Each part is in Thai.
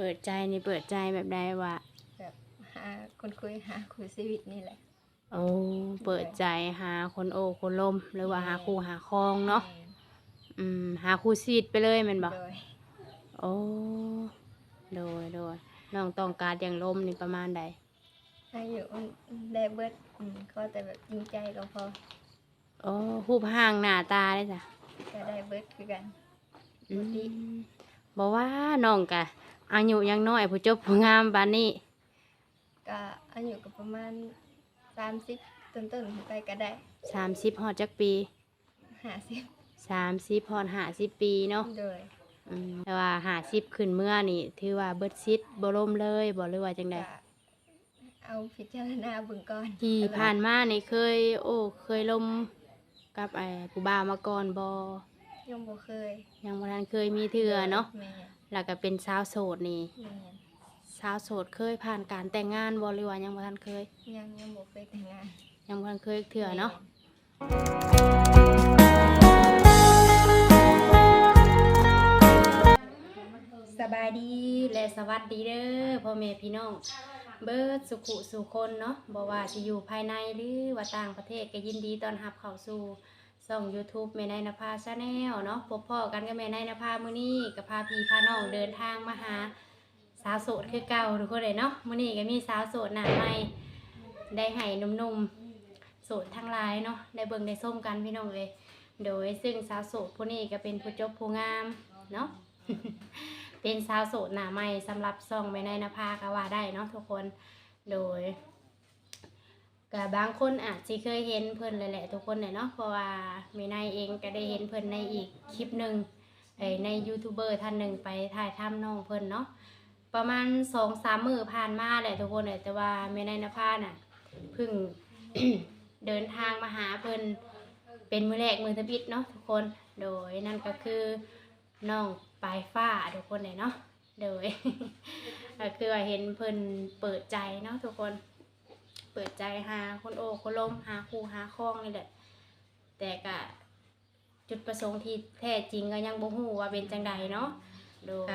เปิดใจนี่เปิดใจแบบใดวะแบบหาคนคุยหาคุยชีวิตนี่แหละโอ้เปิดใจหาคนโอ้คนลมหรือว่าหาคู่หาครองเนาะอืมหาคู่ซีดไปเลยแมันบอกโดยโอ้โดยโดยน้องต้องการอย่างลมนี่ประมาณใดอายุได้เบิดอืมก็แต่แบบจริงใจก็พอโอ้รูปห่างหน้าตาได้จ้ะก็ได้เบิดคือกันอืมดีบอกว่าน้องกะ อายุยังน้อยผู้จบผู้งามปานนี้ก็อายุก็ประมาณสามสิบต้นๆขึ้นไปก็ได้สามสิบฮอดจักปีห้าสิบสามสิบฮอดห้าสิบปีเนาะโดยอืมแต่ว่าห้าสิบขึ้นเมื่อนี่ ถือว่าเบิดซิดบ่ล่มเลยบ่หรือว่าจังใดก็เอาพิจารณาเบิ่งก่อนที่ผ่านมานี่เคย โอ้เคยล่มกับไอ้ผู้บ่าวมาก่อนบ่ยังบ่เคยยังบ่ทันเคยมีเทื่อเนาะแม่ แล้วก็เป็นสาวโสดนี่แม่สาวโสดเคยผ่านการแต่งงานบ่หรือว่ายังบ่ทันเคย ยังยังบ่เคยแต่งงานยังบ่ทันเคยเทื่อเนาะ สบายดีและสวัสดีเด้อพ่อแม่พี่น้อง เบิดสุขุสุคนเนาะบ่ว่าสิอยู่ภายในหรือว่าต่างประเทศก็ยินดีต้อนรับเข้าสู่ ช่อง YouTube แม่นายนภาชาแนลเนาะพบพ่อกันกับแม่นายนภามื้อนี้ก็พาพี่พาน้องเดินทางมาหาสาวโสดคือเก่าทุกคนเลยเนาะมื้อนี้ก็มีสาวโสดหน้าใหม่ได้ให้หนุ่มๆโสดทั้งหลายเนาะได้เบิ่งได้ส้มกันพี่น้องเลยโดยซึ่งสาวโสดผู้นี้ก็เป็นผู้จบผู้งามเนาะเป็นสาวโสดหน้าใหม่สำหรับซองไม่ในนภาก็ว่าได้เนาะทุกคนโดย กับบางคนอาจจะเคยเห็นเพิ่นเลยแหละทุกคนเนี่ยเนาะเพราะว่าไม่ในเองก็ได้เห็นเพิ่นในอีกคลิปหนึ่งในยูทูบเบอร์ท่านหนึ่งไปถ่ายทำน้องเพิ่นเนาะประมาณสองสามมือผ่านมาแหละทุกคนเลยแต่ว่าไม่ในนภาน่ะเพิ่งเดินทางมาหาเพิ่นเป็นมือแรกมือทบิดเนาะทุกคนโดยนั่นก็คือน้องปลายฟ้าทุกคนเลยเนาะโดยก็คือว่าเห็นเพิ่นเปิดใจเนาะทุกคน ปิดใจหาคนโอคนลมหาคู่หาครองนี่แหละ แต่ก็จุดประสงค์ที่แท้จริงก็ยังบ่ฮู้ว่าเป็นจังใดเนาะโดย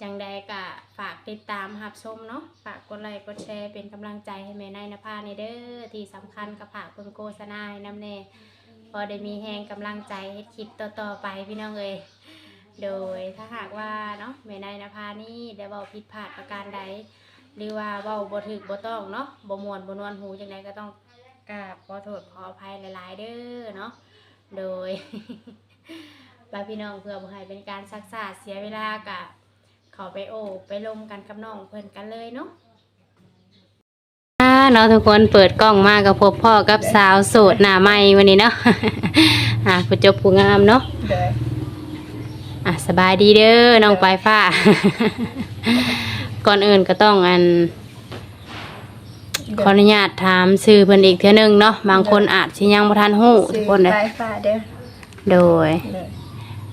จังใดก็ฝากติดตามรับชมเนาะฝากกดไลค์กดแชร์เป็นกำลังใจให้แม่นายนภาในเด้อที่สำคัญก็ฝากเพิ่นโฆษณาให้นำแน่พอได้มีแฮงกำลังใจเฮ็ดคลิปต่อๆไปพี่น้องเอ้ยโดยถ้าหากว่าเนาะแม่นายนภานี่ได้เว้าผิดพลาดประการใด หรือว่าเว้าบ่ถูกบ่ต้องเนาะบ่ม่วนบ่นวลหูจังไดก็ต้องกราบขอโทษขออภัยหลาย ๆ เด้อเนาะโดยบาพี่น้องเพื่อบ่ให้เป็นการซักษาเสียเวลากะเข้าไปโอบไปลมกันกับน้องเพิ่นกันเลยเนาะเนาะทุกคนเปิดกล้องมากับพบพ่อกับสาวโสดหน้าใหม่วันนี้เนาะ อ่าผู้จบผู้งามเนาะโดยอะสบายดีเด้อน้องปลายฟ้า ก่อนอื่นก็ต้องอันขออนุญาตถามชื่อเพิ่นอีกเทื่อหนึงเนาะบางคนอาจสิยังบ่ทันฮู้ทุซื้กอคนเลยปลายฟ้าเด้อโดยโดย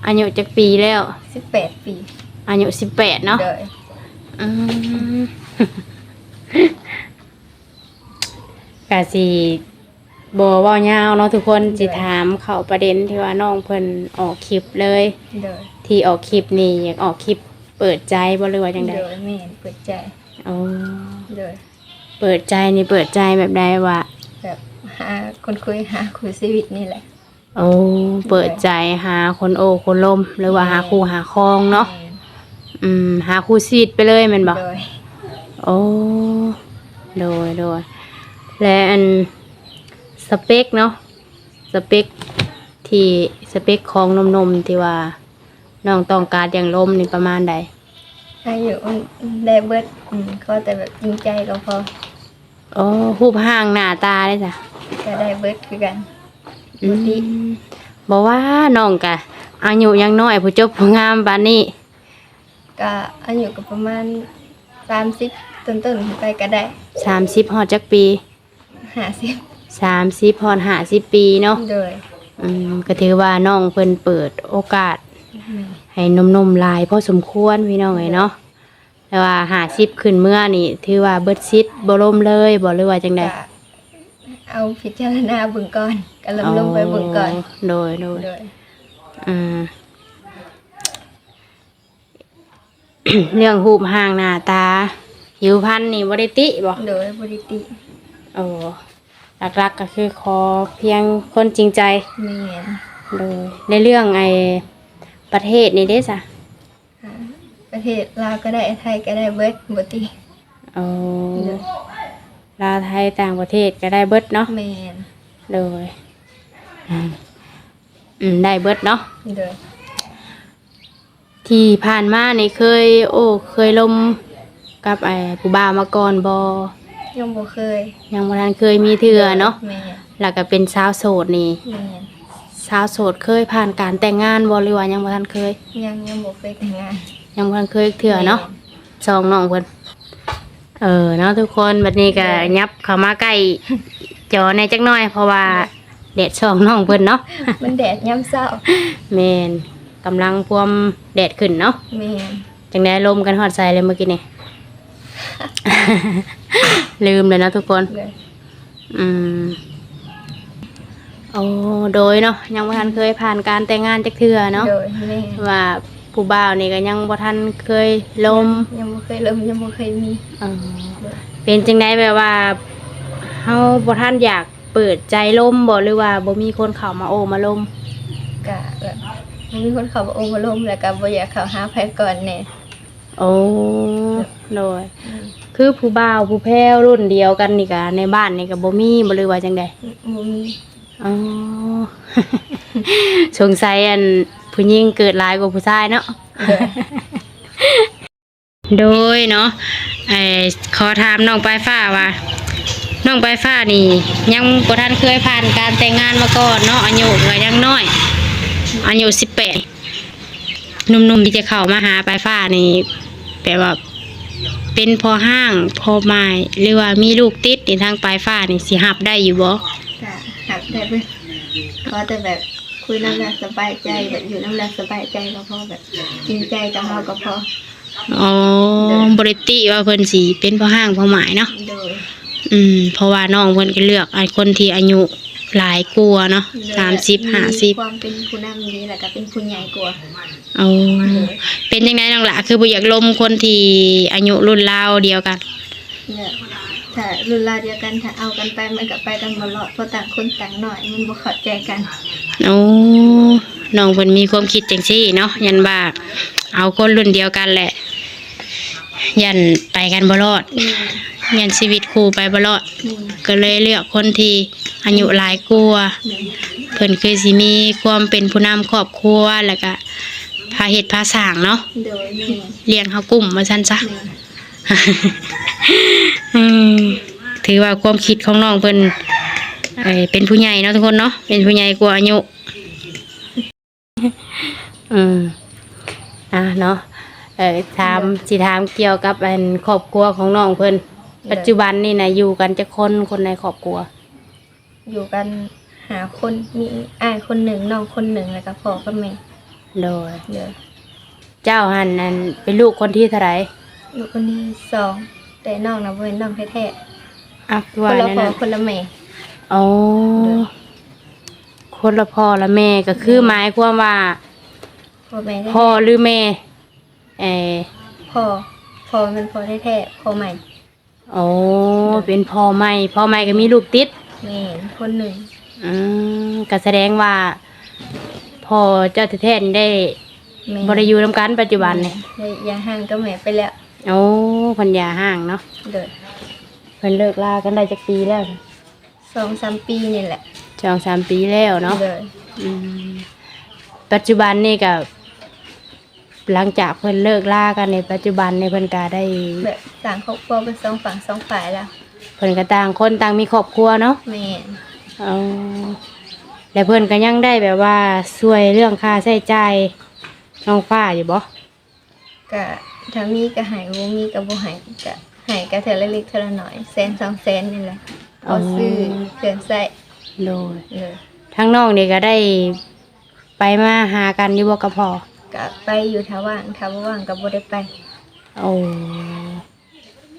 อายุจักปีแล้วสิบแปดปีอายุ18เนาะโดยอืมก็สิบ่เว้ายาวเนาะทุกคนสิถามเข้าประเด็นที่ว่าน้องเพิ่นออกคลิปเลยโดยที่ออกคลิปนี่อยากออกคลิป เปิดใจบ่หรือว่าจังโดไดยแม่นเปิดใจอ๋อโดยเปิดใจนี่เปิดใจแบบใดวะแบบหาคนคุยหาคุยชีวิตนี่แหละ โอ้เปิดใจหาคนโอคนลมหรือว่าหาคู่หาครองเนาะแม่นอืมหาคู่ซีดไปเลยแมันบอกโดยโอ้โดยโดยและอันสเปคเนาะสเปคที่สเปคของนมๆที่ว่า น้องต้องการอย่างลมนี่ประมาณใดอายุได้เบิดอืมก็แต่แบบจริงใจก็พอโอ้รูปห่างหน้าตาได้จ้ะก็ได้เบิดคือกันอืมบอกว่าน้องกะอายุยังน้อยผู้จบผู้งามปานนี้ ก็อายุก็ประมาณสามสิบต้นๆขึ้นไปก็ได้สามสิบฮอดจักปีห้าสิบสามสิบฮอดห้าสิบปีเนาะโดย อืมก็ถือว่าน้องเพิ่นเปิดโอกาสแม่น ให้นมๆหลายพอสมควรพี่น้องเอ้ยเนาะแต่ว่าห้าสิบขึ้นเมื่อนี่ถือว่าเบิดซิดบ่ล่มเลยบ่หรือว่าจังใดก็เอาพิจารณาเบิ่งก่อนก็ลงลงไปเบิ่งก่อนโดยโดยโดยอืมเรื่องหูปห่างหน้าตาผิวพรรณนี่บ่ได้ติบ่โดยบริติโอ้หลักๆก็คือขอเพียงคนจริงใจ แม่น โดยในเรื่องไอ้ ประเทศนี่เด้จ้ะอ่าประเทศลาวก็ได้ไทยก็ได้เบิดบ่ติโอ้โดยลาวไทยต่างประเทศก็ได้เบิดเนาะแม่นโดยอืมอืมได้เบิดเนาะโดยที่ผ่านมานี่เคย โอ้เคยลมกับไอ้ผู้บ่าวมาก่อนบ่ยังบ่เคยยังบ่ทันเคยมีเทื่อเนาะแม่นแล้วก็เป็นสาวโสดนี่แม่น สาวโสดเคยผ่านการแต่งงานบ่หรือว่ายังบ่ทันเคย ยังยังบ่เคยแต่งงานยังบ่ทันเคยเทื่อเนาะสองน้องเพิ่นเออเนาะทุกคนบัดนี้ก็ยับเข้ามาใกล้จอในจักหน่อย เพราะว่าแดดช่องน้องเพิ่นเนาะมันแดดยามเช้าแม่นกำลังพวมแดดขึ้นเนาะแม่นจังได้ลมกันฮอดใส่เลยเมื่อกี้นี่ ลืมเลยนะทุกคนเลยอืม โอ้โดยเนาะยังบ่ทันเคยผ่านการแต่งงานจักเทื่อเนาะโดยแม่นว่าผู้บ่าวนี่ก็ยังบ่ทันเคยลมยังบ่เคยเริ่มยังบ่เคยมีเออเป็นจังไดแบบว่าเฮาบ่ทันอยากเปิดใจลมบ่หรือว่าบ่มีคนเข้ามาโอ้มาลมกะแบบมีคนเขาบอกโอ้บ่ลมแล้วก็บ่อยากเข้าหาไผก่อนแน่โอ้โดยคือผู้บ่าวผู้แพ้วรุ่นเดียวกันนี่ก็ในบ้านนี่ก็บ่มีบ่หรือว่าจังไดบ่มี อ๋อสงสัยอันผู้หญิงเกิดหลายกว่าผู้ชายเนาะโดยโดยเนาะไอ้ขอถามน้องปลายฟ้าว่าน้องปลายฟ้านี่ ยังบ่ทันเคยผ่านการแต่งงานมาก่อนเนาะอายุก็ยังน้อยอายุสิบแปดหนุ่มๆที่จะเข้ามาหาปลายฟ้านี่แปลว่าเป็นพอห้างพอไม้หรือว่ามีลูกติดในทางปลายฟ้านี่สิหับได้อยู่บ่ กะหักได้เพิ่นขอแต่แบบคุยน้ำแล้วสบายใจแบบอยู่น้ำแล้วสบายใจก็พอแบบจริงใจกับเฮาก็พออ๋อบริติว่าเพิ่นสิเป็นพอห้างพอหมายเนาะโดยอืมเพราะว่าน้องเพิ่นก็เลือกไอ้คนที่อายุหลายกลัวาเนาะสามสิบห้าสิบความเป็นผู้นำดีแล้วก็เป็นผู้ใหญ่กว่าเอาเป็นยังไงน้องละคือบ่อยากลมคนที่อายุรุ่นราวเดียวกันเนี่ย ถ้ารุ่นราวเดียวกันถ้าเอากันไปมันก็ไปกันบ่รอดเพราะต่างคนต่างหน่อยมันบ่เข้าใจกันโอ้น้องเพิ่นมีความคิดจังซี่เนาะยันว่าเอาคนรุ่นเดียวกันแหละ ยันไปกันบ่รอดอืมยันชีวิตคู่ไปบ่รอดอืมก็เลยเลือกคนที่อายุหลายกลัวานี่เพิ่นคือสิมีความเป็นผู้นำครอบครัวแล้วก็พาเฮ็ดพาสร้างเนาะโดยนี่เลี้ยงเฮากลุ่มมาซั่นซะ นี่อืม ถือว่าความคิดของน้องเพิ่นเอ่อเป็นผู้ใหญ่เนาะทุกคนเนาะเป็นผู้ใหญ่กว่าอายุอืมอะเนาะเอ่อถามสิถามเกี่ยวกับอันครอบครัวของน้องเพิ่นปัจจุบันนี่นะอยู่กันจะคนคนในครอบครัว อยู่กันหาคนมีอ้ายคนหนึ่งน้องคนหนึ่งแล้วก็พ่อกับแม่โดยเด้อเจ้าหันอันเป็นลูกคนที่เท่าไหร่ ลูกคนที่สองแต่น้องน่ะบ่เป็นน้องแท้อะๆว่าคนละนั่นพ่อน่ะคนละแม่ อ๋อเด้อคนละพ่อละแม่ก็คือหมายความว่า พ่อแม่พ่อหรือแม่เออพ่อพ่อมันพ่อแท้ๆพ่อใหม่โอ้เป็นพ่อใหม่พ่อใหม่ก็มีลูกติด แม่คนหนึ่งอืมก็แสดงว่าพ่อเจ้าแท้ๆนี่ได้แม่บริยูนำกันปัจจุบันเนี่ยได้ยาห่างกับแม่ไปแล้ว โอ้พันยาห่างเนาะเด้อเพิ่นเลิกลากันได้จักปีแล้วสองสามปีนี่แหละสองสามปีแล้วเนาะเด้ออืมปัจจุบันนี่ก็หลังจากเพิ่นเลิกลากันในปัจจุบันในเพิ่นก็ได้ แบบต่างครอบครัวเป็นสองฝั่งสองฝ่ายแล้วเพิ่นก็ต่างคนต่างมีครอบครัวเนาะแม่เอาแล้วเพิ่นก็ยังได้แบบว่าช่วยเรื่องค่าใช้จ่ายน้องฟ้าอยู่บ่ก็ ถ้ามีก็ใหายบ่มีก็บ่ใหายก็ใหายก็เท่าละเล็กเท่าละน้อยแสนสองแสนนี่แหละเอาซื้อเครื่องใช้โดยเด้อทั้งน้องนี่ก็ได้ไปมาหากันอยู่บ่กับพ่อก็ไปอยู่ถ้าว่างถ้าบ่ว่างก็บ่ได้ไปโอ้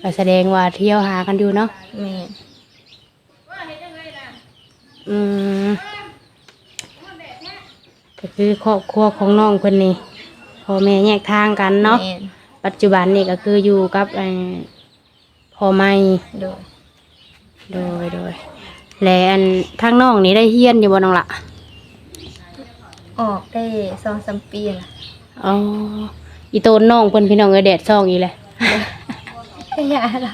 ก็แสดงว่าเที่ยวหากันอยู่เนาะแม่อืมก็คือครอบครัวของน้องเพิ่นนี่พ่อแม่แยกทางกันเนาะแม่ไปปัจจุบันนี่ก็คืออยู่กับเอ่อพ่อไม่โดยโดยโดยและอันทางน้องนี่ได้เฮียนอยู่บ่น้องละออกได้สองสามปีละอ๋ออีโตนน้องเพิ่นพี่น้องเอ้ยแดดซ่องอีแหละก็ยาละ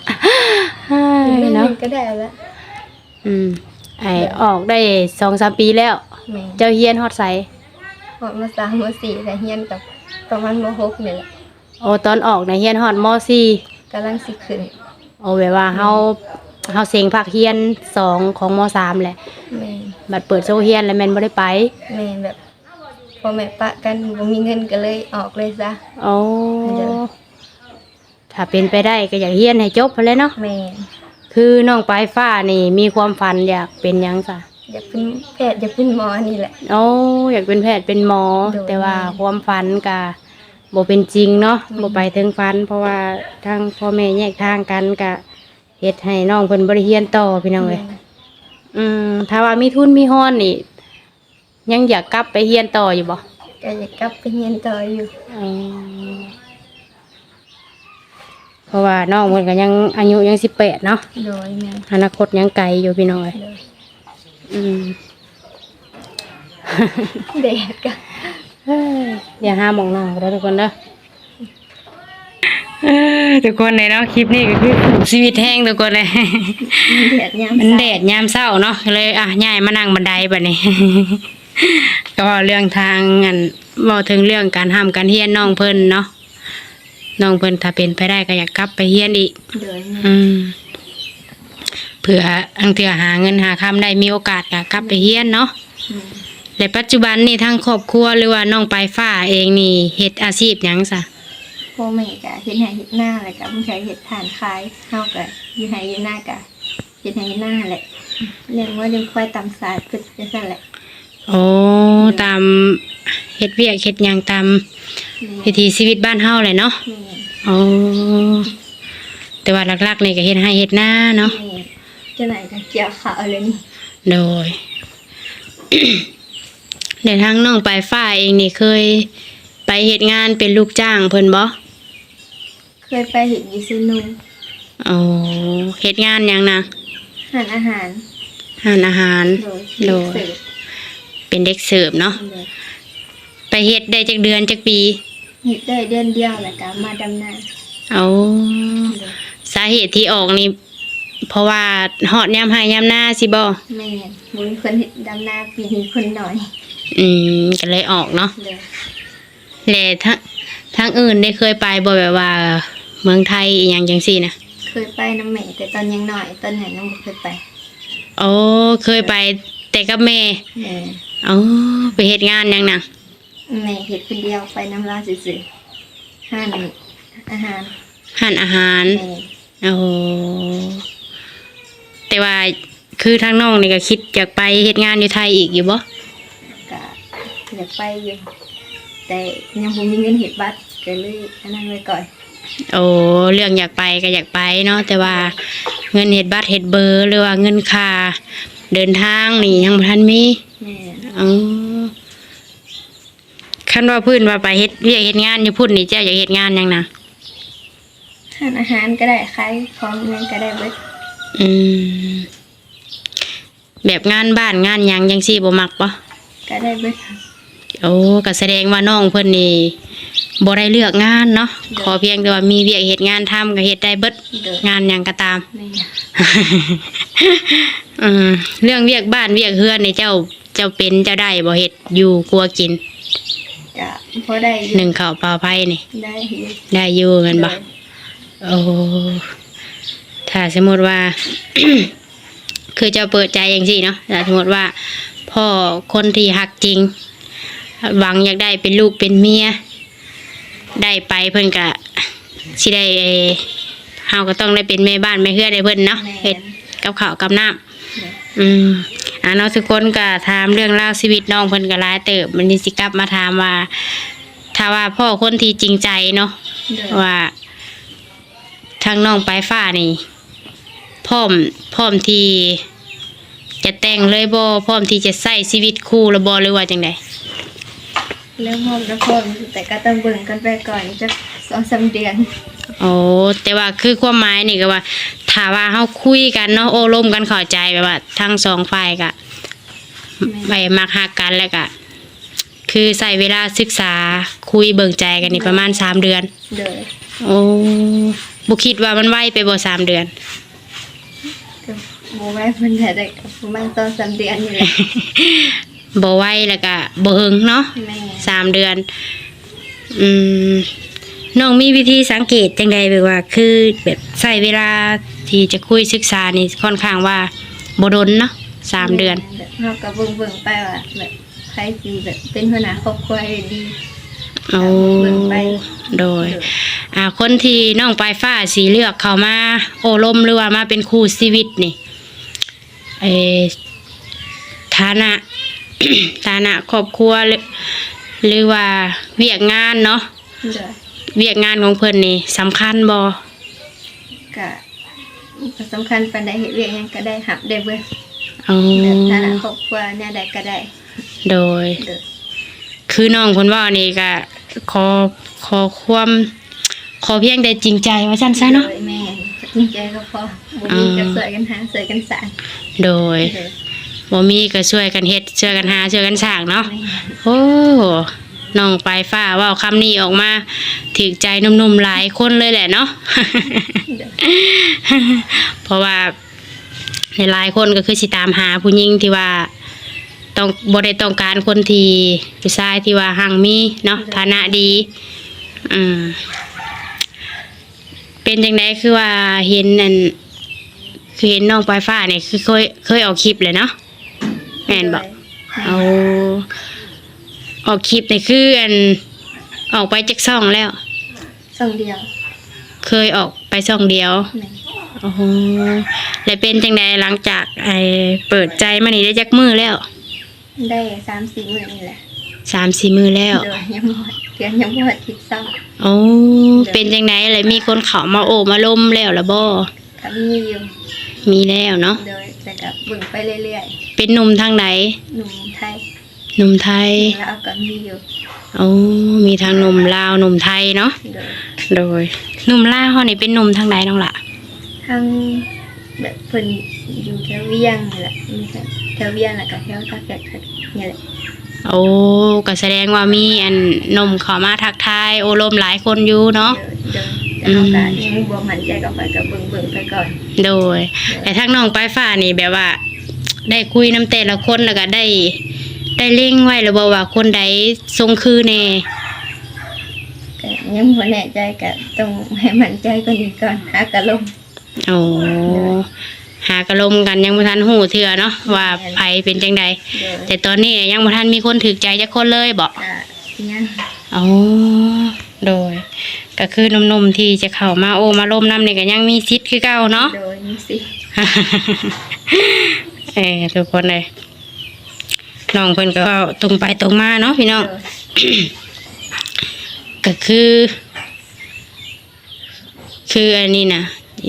ใช่เนาะเนาะก็ได้แล้วอืมไอออกได้สองสามปีแล้วแม่เจ้าเฮียนฮอดไสออกมาสามมาสี่แต่เฮียนกับประมาณมหกนี่แหละ โอ้ตอนออกนะเฮียนฮอดมสี่กำลังสิขึ้นโอ้แบบว่าเฮาเฮาเซ็งพักเฮียนสองของมสามแหละ แม่บัดเปิดโซเฮียนแล้วแม่นบ่ได้ไปแม่แบบพอแม่ปะกันบ่มีเงินก็เลยออกเลยซะ โอ้เดี๋ยวถ้าเป็นไปได้ก็อยากเฮียนให้จบไปเลยเนาะแม่คือน้องปลายฟ้านี่มีความฝันอยากเป็นหยังซะอยากเป็นแพทย์อยากเป็นหมอนี่แหละ โอ้อยากเป็นแพทย์เป็นหมอ โดย แต่ว่าความฝันก็ บ่เป็นจริงเนาะอืมบ่ไปถึงฝัน เพราะว่าทางพ่อแม่แยกทางกันก็เฮ็ดให้น้องเพิ่นบ่ได้เรียนต่อพี่น้องเอ้ยอืมถ้าว่ามีทุนมีฮ้อนนี่ ยังอยากกลับไปเรียนต่ออยู่บ่ก็อยากกลับไปเรียนต่ออยู่อืมเพราะว่าน้องเพิ่นก็ยังอายุยัง18เนาะโดยแม่อนาคตยังไกลอยู่พี่น้องเอ้ยโดยอืม แดดก็เฮ้ย เดี๋ยวห้าโมองน้องก็ได้ทุกคนเด้อเอ้ยทุกคนเลยเนาะคลิปนี้ก็คือชีวิตแห้งทุกคนเลยแดดยามมันเช้าแดดยามเศร้าเนาะเลยอะย้ายมานั่งบันไดบัดนี้ ก็เว้าเรื่องทางอันเว้าถึงเรื่องการห้ามการเฮียนน้องเพิ่นเนาะน้องเพิ่นถ้าเป็นไปได้ก็อยากกลับไปเฮียนอีกโดยแม่อืมเผื่ออังเถื่อหาเงินหาคำได้มีโอกาสก็กลับไปเฮียนเนาะอืม และปัจจุบันนี่ทั้งครอบครัวหรือว่าน้องปลายฟ้าเองนี่เฮ็ดอาชีพหยังซะพ่อแม่ก็เฮ็ดให้เฮ็ดหน้าแหละก็มันใช้เฮ็ดทานขายเฮาก็อยู่ให้อยู่หน้าก็เฮ็ดให้อยู่หน้าแหละเลี้ยงว่าเลี้ยงควายตามสายเพิ่นจังซั่นแหละโอ้ตามเฮ็ดเวียกเฮ็ดหยังตามวิถีชีวิตบ้านเฮาเลยเนาะแม่โอ้แต่ว่าหลักๆนี่ก็เฮ็ดให้เฮ็ดหน้าเนาะแม่จะไหนก็เกี่ยวขาวเลยนี่โดย ในทางน้องปลายฟ้าเองนี่เคย ไปเฮ็ดงานเป็นลูกจ้างเพิ่นบ่เคยไปเห็นอยู่ซินูโอ้เฮ็ดงานหยังนะหารอาหารร้านอาหาร โดยโดย เสิร์ฟเป็นเด็กเสิร์ฟเนาะโดยไปเฮ็ดได้จักเดือนจักปีเฮ็ดได้เดือนเดียวแล้วก็มาดำนาเอาโดยสาเหตุที่ออกนี่ เพราะว่าหอดยามให้ยามหน้าสิบ่แม่นบ่มีคนเฮ็ดดำนาปีนี้คนน้อยอืมก็เลยออกเนาะโดยและทั้งทั้งอื่นได้เคยไปบ่แบบว่า เมืองไทยอหย่างจังซี่นะเคยไปน้ำแม่แต่ตอนยังน้อยตอนไหนน้องบ่เคยไปโอ้เคยไปแต่กับแม่แม่อ๋อไปเฮ็ดงานหยังนะแม่เฮ็ดคนเดียวไปน้ำลาวซื่อๆห้านอาหาร หันอาหารแม่โอ้ แต่ว่าคือทางน้องนี่ก็คิดอยากไปเฮ็ดงานอยู่ไทยอีกอยู่บ่ก็อยากไปอยู่แต่ยังบ่มีเงินเฮ็ดบัตรก็เลยอันนั้นไว้ก่อนโอ้เรื่องอยากไปก็อยากไปเนาะแต่ว่าเงินเฮ็ดบัตรเฮ็ดเบอร์หรือว่าเงินค่าเดินทางนี่ยังบ่ทันมีแม่อ๋อคันว่าพื้นว่าไปเฮ็ดเวียกเฮ็ดงานอยู่พุ่นนี่เจ้าอยากเฮ็ดงานหยังนะห้านอาหารก็ได้ขายของเงินก็ได้เบิด อืมแบบงานบ้านงานหยังจังซี่บ่มักปะก็ได้เบิดโอ้ก็แสดงว่าน้องเพิ่นนี่บ่ได้เลือกงานเนาะขอเพียงแต่ว่ามีเวียกเฮ็ดงานทำก็เฮ็ดได้เบิดเด้องานหยังก็ตาม แม่อืมเรื่องเวียกบ้านเวียกเฮือนนี่เจ้าเจ้าเป็นเจ้าได้บ่เฮ็ดอยู่กลัวกินก็พอได้อยู่หนึ่งข้าวเปล่าไผนี่ ได้อยู่ได้อยู่แม่นบ่ โอ้ ถ้าสมมติว่า คือจะเปิดใจอย่างสี่เนาะถ้าสมมติว่า พ่อคนที่หักจริง หวังอยากได้เป็นลูกเป็นเมีย ได้ไปเพิ่นกะสิได้เอ่อเฮาก็ต้องได้เป็นแม่บ้านแม่เฮือได้เพิ่นเนาะแม่เฮ็ดกับข้าวกับน้ำแม่อืมอ่าเนาะทุกคนก็ถามเรื่องราวชีวิตน้องเพิ่นก็หลายเติบมันนี่สิกลับมาถามว่าถ้าว่าพ่อคนที่จริงใจเนาะเด้อว่าทางน้องปลายฟ้านี่พ ร้อมพร้อมที่จะแต่งเลยบ่พร้อมที่จะใช้ชีวิตคู่หรือบ่หรือว่าจังไดเรื่องพร้อมจะพร้อมแต่ก็ต้องเบิ่งกันไปก่อนจะสองสามเดือนโอ้แต่ว่าคือความหมายนี่ก็ว่าถ้าว่าเฮาคุยกันเนาะโอ้ร่มกันเข้าใจแบบว่าทั้งสองฝ่ายก็ไปมักฮักกันแล้วก็คือใส่เวลาศึกษาคุยเบิ่งใจกันนี่ประมาณสามเดือนโดยโอ้บ่คิดว่ามันไวไปบ่สามเดือนก็ โมไว้มันแต่ได้ประมาณสองสามเดือนนี่แหละบ่ไวแล้วก็บ่หึงเนาะแม่สามเดือน อืมน้องมีวิธีสังเกตจังใดแบบว่า คือแบบใส่เวลาที่จะคุยศึกษานี่ค่อนข้างว่าบ่ดนเนาะสามเดือนแบบเราก็เบิ่งเบิ่งๆไปว่าแบบใครสิแบบเป็นหัวหน้าครอบครัวได้ดีโอ้เบิ่งไปโดย อ่าคนที่น้องปลายฟ้าสีเลือกเขามาโอลมหรือว่ามาเป็นคู่ชีวิตนี่ เออฐานะฐานะครอบครัวหรือหรือว่าเวียกงานเนาะโดยเวียกงานของเพิ่นนี่สำคัญบ่ก็ก็สำคัญปานใดเฮ็ดเวียกหยังก็ได้หับได้เบิ่งอ๋อแบบฐานะครอบครัวเนี่ยใดก็ได้โดยโดยคือน้องเพิ่นว่านี่ก็ขอขอความขอเพียงแต่จริงใจว่าซั่นซะเนาะ โดยแม่จริงใจก็พอบ่มีก็ช่วยกันหาช่วยกันสร้าง โดยโดยบ่มีก็ช่วยกันเฮ็ดช่วยกันหาช่วยกันสร้างเนาะแม่โอ้น้องปลายฟ้าเว่าคำนี้ออกมาถึกใจหนุ่มๆหลายคนเลยแหละเนาะโดยเพราะว่าหลายๆคนก็คือสิตามหาผู้หญิงที่ว่าต้องบ่ได้ต้องการคนที่ผู้ชายที่ว่าหังมีเนาะฐานะดี อืมเป็นจังไดคือว่าเห็นนั่น คือเห็นน้องปลายฟ้าเนี่ยคือเคยเคยออกคลิปเลยเนาะแม่นบอกเอาออกคลิปนี่คืออันออกไปจากซ่องแล้วส่งเดียวเคยออกไปซ่องเดียวแม่โอ้โหแล้วเป็นจังใดหลังจากไอ้เปิดใจมานี่ได้จักมือแล้วได้สามสี่มื้อนี่แหละสามสี่มือแล้วโดยยังบ่หมดเดือนยังบ่หมดทิศซ่องโอ้เป็นจังใดเลยมีคนเขามาโอบมาล้มแล้วละบ่ก็มีอยู่ มีแล้วเนาะโดยแต่ก็เบิ่งไปเรื่อยเป็นหนุ่มทางไหนๆหนุ่มไทยหนุ่มไทยแล้วก็มีอยู่โอ้มีทางหนุ่มลาวหนุ่มไทยเนาะโดยโดยหนุ่มลาวเขานี่เป็นหนุ่มทางไหนน้องละทั้งแบบเพิ่นอยู่แถวเวียงนี่แหละมีแต่แถวเวียงแล้วก็แถวตาแกกนี่แหละโอ้ก็แสดงว่ามีอันหนมเขามาทักทายโอลมหลายคนอยู่เนาะโดยโดย แต่เราก็ยังบ่มั่นใจกับไปก็เบิ่งเบิ่งๆไปก่อน โดย แต่ทั้งน้องปลายฟ้านี่แบบว่า ได้คุยน้ำแต่ละคนแล้วก็ได้ ได้เล่งไว้แล้วบอกว่าคนใดทรงคือแน่ก็ยังบ่แน่ใจก็ต้องให้มั่นใจก่อนอีกก่อนหากะลงโอ้หากระลมกันยังบ่ทันหูเถื่อเนาะว่าไผเป็นจังใดโดยแต่ตอนนี้ยังบ่ทันมีคนถึกใจจักคนเลยบอก ก็ยัง อ๋อ โดย ก็คือหนมๆที่จะเข้ามาโอมาลมน้ำนี่ก็ยังมีสิทธิ์คือเก่าเนาะโดยมีสิเออทุกคนเลยน้องเพิ่นก็เอาตรงไปตรงมาเนาะพี่น้องโดยก็คือ คืออันนี้นะ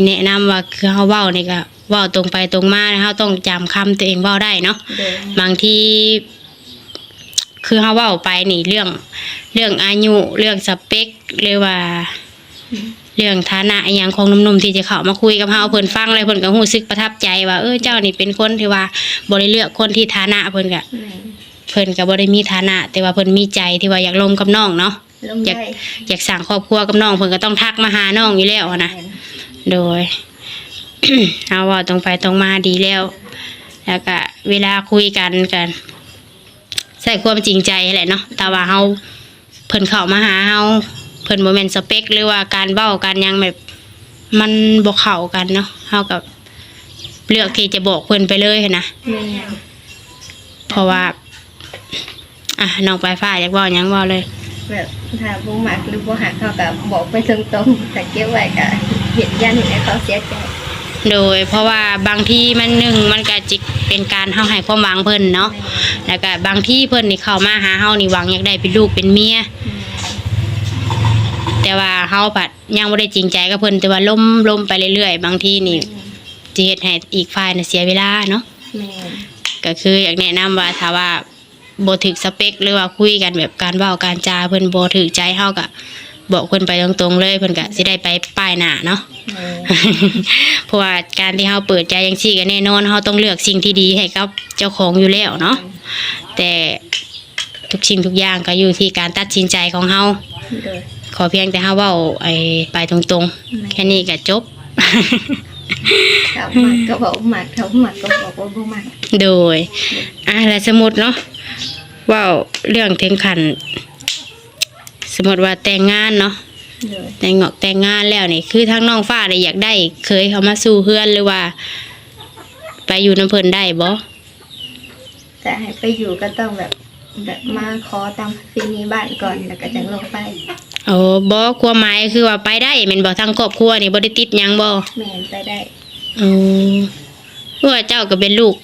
แนะนำว่าคือเฮาเว้านี่ก็เว้าตรงไปตรงมาเฮาต้องจำคำตัวเองเว้าได้เนาะโดยบางที คือเฮาเว้าไปนี่เรื่อง เรื่องอายุ เรื่องสเปคหรือว่า เรื่องฐานะอหย่างของหนุ่มๆที่จะเข้ามาคุยกับเฮาเพิ่นฟังแล้วเพิ่นก็รู้สึกประทับใจว่าเออเจ้านี่เป็นคนที่ว่าบ่ได้เลือกคนที่ฐานะเพิ่นก็แม่นเพิ่นก็บ่ได้มีฐานะ แต่ว่าเพิ่นมีใจที่ว่าอยากลงกับน้องเนาะลงอยากได้อยากสร้างครอบครัวกับน้องเพิ่นก็ต้องทักมาหาน้องอยู่แล้วอะนะแม่นโดย เอาเว่าตรงไปตรงมาดีแล้ว แล้วก็เวลาคุยกันกัน ใส่ความจริงใจแหละเนาะแต่ว่าเฮาเพิ่นเข้ามาหาเฮาเพิ่นบ่แม่นสเปค หรือว่าการเว้ากันยังแบบ มันบ่เข้ากันเนาะเฮากับเลือกที่จะบอกเพิ่นไปเลยนะเพราะว่า อะน้องปลายฟ้าอยากเว้าหยังเว้าเลย แบบถ้าบ่มักหรือบ่หักเขาก็บอกไปตรงๆแต่เก็บไว้ก็เห็นยันเห็นให้เขาเสียใจ โดยเพราะว่าบางที่มันหนึ่งมันก็จิเป็นการเฮาให้ความหวังเพิ่นเนาะแล้วก็บางที่เพิ่นนี่เข้ามาหาเฮานี่หวังอยากได้เป็นลูกเป็นเมียแต่ว่าเฮาผัดยังบ่ได้จริงใจกับเพิ่นแต่ว่าล้มล้มไปเรื่อยๆ บางที่นี่สิเฮ็ดให้อีกฝ่ายน่ะเสียเวลาเนาะก็คืออยากแนะนำว่าถ้าว่าบ่ถึกสเปคหรือว่าคุยกันแบบการเว้าการจาเพิ่นบ่ถึกใจเฮาก็ บอกเพิ่นไปตรงๆเลยเพิ่นก็สิได้ไปป้ายหน้าเนาะแม่เพราะว่าการที่เฮาเปิดใจจังซี่ก็แน่นอนเฮาต้องเลือกสิ่งที่ดีให้กับเจ้าของอยู่แล้วเนาะแต่ทุกสิ่งทุกอย่างก็อยู่ที่การตัดสินใจของเฮาโดยขอเพียงแต่เฮาเว้าไอ้ไปตรงๆ แค่นี้ก็จบเขาหมักก็บอกหมักเขาหมักก็บอกว่าบ่หมักโดยอะแล้วสมมติเนาะเว่าเรื่องถึงขัน สมมติว่าแต่งงานเนาะโดยแต่งงอกแต่งงานแล้วนี่คือทั้งน้องฟ้าเนี่ยอยากได้เคยเขามาสู่เพื่อนหรือว่า ไปอยู่น้ำเพลินได้บ่แต่ให้ไปอยู่ก็ต้องแบบแบบมาขอตามฟีนีบ้านก่อนแล้วก็จังลงไปโอ้บ่ความหมายคือว่าไปได้แม่นบ่ทั้งครอบครัวนี่บ่ได้ติดหยังบ่แม่นไปได้อือว่าเจ้าก็เป็นลูก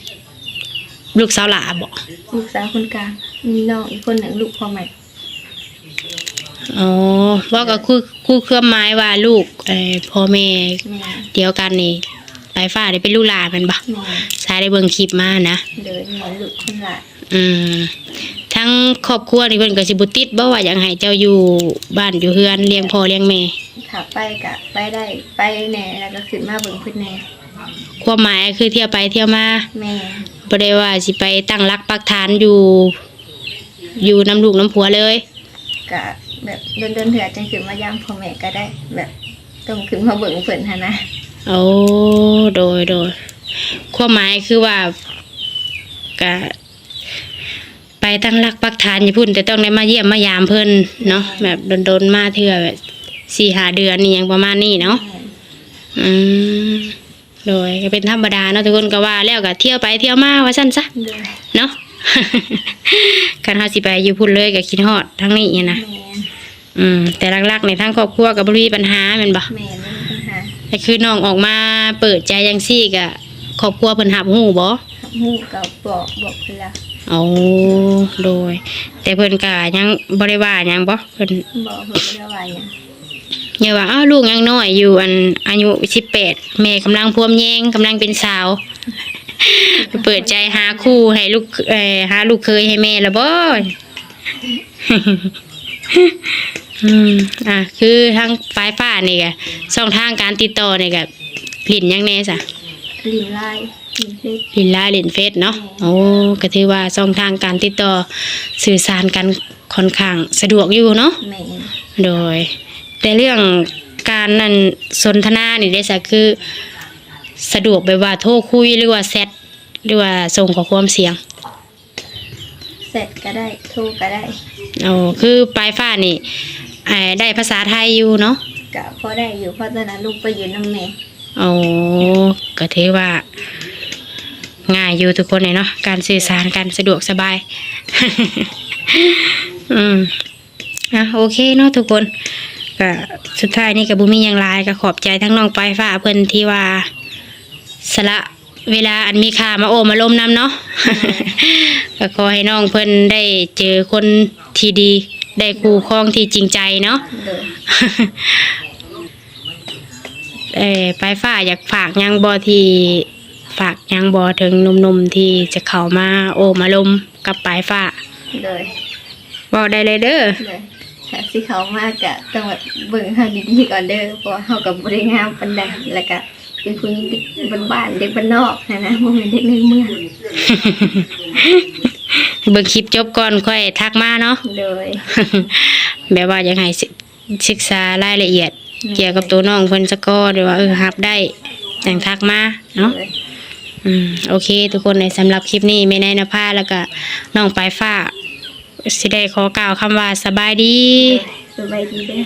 ลูกสาวหลาบ่ลูกสาวคนกลางมีน้องอีกคนหนึ่งลูกพ่อใหม่ อ๋อบ่ก็คือคือเครื่องหมายว่าลูกเอ่อพ่อแม่แม่เดียวกันนี่ปลายฟ้าได้เป็นลูกหลานแมันบ่แม่สายได้เบิ่งคลิปมานะ เดินแม่ลูกคนละอืมทั้งครอบครัวนี่เพิ่นก็สิบ่ติดบ่ว่าอยากให้เจ้าอยู่บ้านอยู่เฮือนเลี้ยงพ่อเลี้ยงแม่ถ้าไปกะไปได้ไปแหน่แล้วก็ขึ้นมาเบิ่งเพิ่นแหน่ความหมายคือเที่ยวไปเที่ยวมาแม่บ่ได้ว่าสิไปตั้งรักปักฐานอยู่ อยู่น้ำลูกน้ำผัวเลย กะ แบบเดินเดินๆเถื่อจังขึ้นมายามพ่อแม่ก็ได้ แบบต้องขึ้นมาเบิ่งเพิ่นหั่นนะโอ้โดยโดยความหมายคือว่าก็ไปตั้งรักปักฐานอยู่พุ่นแต่ต้องได้มาเยี่ยมมายามเพิ่นเนาะแบบโดนๆมาเทื่อแบบสี่หาเดือนนี่ยังประมาณนี้เนาะแม่อืมโดยก็เป็นธรรมดาเนาะทุกคนก็ว่าแล้วก็เที่ยวไปเที่ยวมาว่าซั่นซะเดินเนาะคันเฮาสิไปอยู่พุ่นเลยก็คิดฮอดทั้งนี้นะแม่ อืมแต่หลักๆในทั้งครอบครัวก็บ่มีปัญหาแม่นบ่แม่ไม่มีปัญหาแต่คือน้องออกมาเปิดใจจังซี่ก็ครอบครัวเพิ่นรับรู้บ่ฮู้ก็บอกบอกเพิ่นละเอาโดย แต่เพิ่นก็ยังบ่ได้ว่าหยังบ่เพิ่นบอกเพิ่นบ่ได้ว่าหยังอย่าว่าอ้าวลูกยังน้อยอยู่อันอายุ18แม่กำลังพวมแยงกำลังเป็นสาว เปิดใจหาคู่ให้ลูกเอ่อหาลูกเคยให้แม่ละบ่ อืมอะคือทางฝ่ายฟ้านี่ก็ช่องทางการติดต่อนี่ก็ลินยังแน่ซะลินไลน์ลินเฟซลินไลน์ลินเฟซเนาะโอ้ก็ถือว่าช่องทางการติดต่อสื่อสารกันค่อนข้างสะดวกอยู่เนาะแม่โดย แต่เรื่องการนั่นสนทนานี่ได้ซะคือ สะดวกแบบว่าโทรคุยหรือว่าแชทหรือว่าส่งข้อความเสียง เสร็จก็ได้โทรก็ได้ โอ้คือปลายฟ้านี่ อ่าได้ภาษาไทยอยู่เนาะก็พอได้อยู่เพราะตอนนั้นลูกไปอยู่น้ำแม่โอ้ก็ถือว่า ง่ายอยู่ทุกคนเลยเนาะการสื่อสารกันสะดวกสบาย อืมอะโอเคเนาะทุกคนก็สุดท้ายนี่กับบุมีหยังหลายก็ขอบใจทั้งน้องปลายฟ้าเพิ่นที่ว่าสละเวลาอันมีค่ามาโอมาลมน้ำเนาะก็ขอให้น้องเพิ่นได้เจอคนที่ดี ได้คู่ครองที่จริงใจเนาะเลยเออปลายฟ้าอยากฝากหยังบอที่ฝากหยังบอถึงหนุ่มๆที่จะเข้ามาโอมาลมกับปลายฟ้าเลยบอกได้เลยเด้อเลยแต่สิเขามากะต้องแบบเบิ่งเฮาดีๆก่อนเด้อเพราะว่าเฮากับ่ได้งามปานใดแล้วก็เป็นผู้หญิงเด็กบ้านๆเด็กบ้านนอกนะนะบ่แม่นเด็กในเมือง เบิ่งคลิปจบก่อนค่อยทักมาเนาะเลย แบบว่าอยากให้ศึศึกษารายละเอียด เกี่ยวกับตัวน้องเพิ่นสะกอหรือว่าเออรับได้แต่งทักมาเนาะเลยอืมโอเค ทุกคนในสำหรับคลิปนี้ไม่ได้นภาแล้วก็น้องปลายฟ้าสิได้ขอกล่าวคำว่าสบายดี สบายดีเด้อ